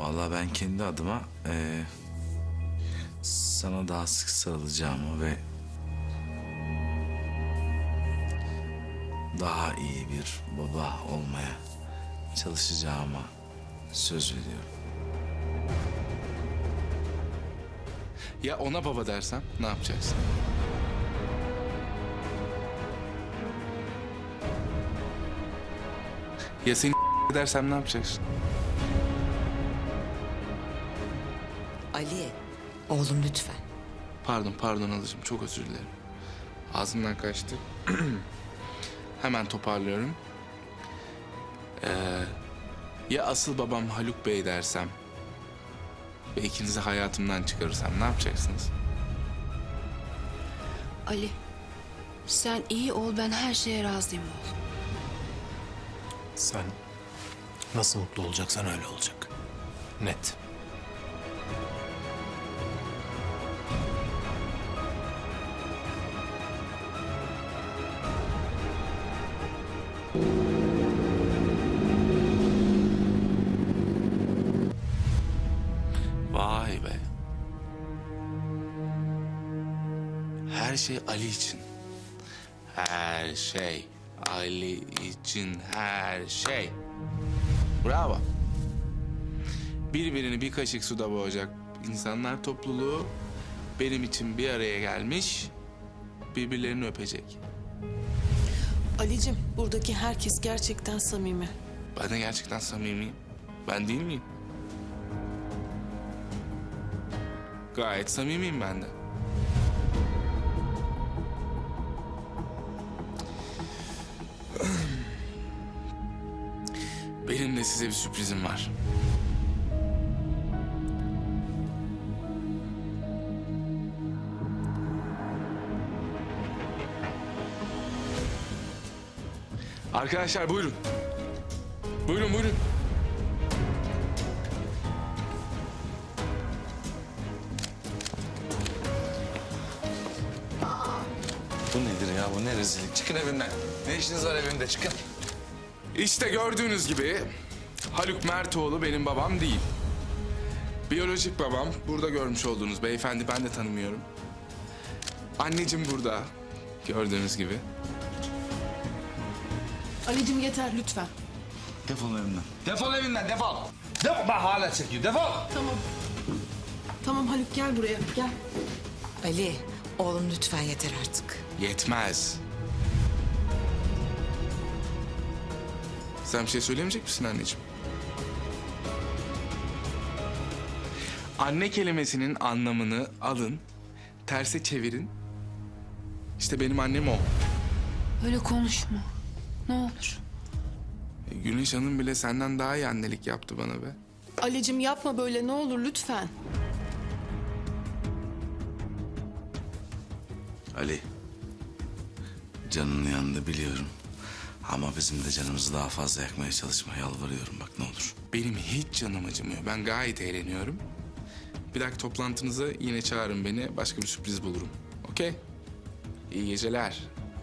Vallahi ben kendi adıma eee, sana daha sık sarılacağımı ve daha iyi bir baba olmaya çalışacağıma söz veriyorum. Ya ona baba dersem ne yapacaksın? Ya seni dersem ne yapacaksın? Ali, oğlum lütfen. Pardon, pardon alıcım. Çok özür dilerim. Ağzımdan kaçtı. Hemen toparlıyorum. Ee, ya asıl babam Haluk Bey dersem ve ikinizi hayatımdan çıkarırsam ne yapacaksınız? Ali, sen iyi ol ben her şeye razıyım oğlum. Sen nasıl mutlu olacaksan öyle olacak. Net. Vay be. Her şey Ali için. Her şey Ali için her şey. Bravo. Birbirini bir kaşık suda boğacak insanlar topluluğu benim için bir araya gelmiş, birbirlerini öpecek. Alicim buradaki herkes gerçekten samimi. Ben de gerçekten samimiyim. Ben değil miyim? Gayet samimiyim ben de. Benim de size bir sürprizim var. Arkadaşlar buyurun. Buyurun buyurun. Bu nedir ya? Bu ne rezillik? Çıkın evimden. Ne işiniz var evimde? Çıkın. İşte gördüğünüz gibi Haluk Mertoğlu benim babam değil. Biyolojik babam burada görmüş olduğunuz beyefendi ben de tanımıyorum. Anneciğim burada gördüğünüz gibi. Alicim yeter lütfen. Defol evimden. Defol evinden defol. Defol bak hala çekiyor defol. Tamam. Tamam Haluk gel buraya gel. Ali, oğlum lütfen yeter artık. Yetmez. Sen bir şey söylemeyecek misin anneciğim? Anne kelimesinin anlamını alın, terse çevirin. İşte benim annem o. Öyle konuşma. Ne olur. E, Güneş Hanım bile senden daha iyi annelik yaptı bana be. Alicim yapma böyle ne olur lütfen. Ali. Canının yanında biliyorum. Ama bizim de canımızı daha fazla yakmaya çalışma. Yalvarıyorum bak ne olur. Benim hiç canım acımıyor. Ben gayet eğleniyorum. Bir dahaki toplantınıza yine çağırın beni. Başka bir sürpriz bulurum. Okey? İyi geceler.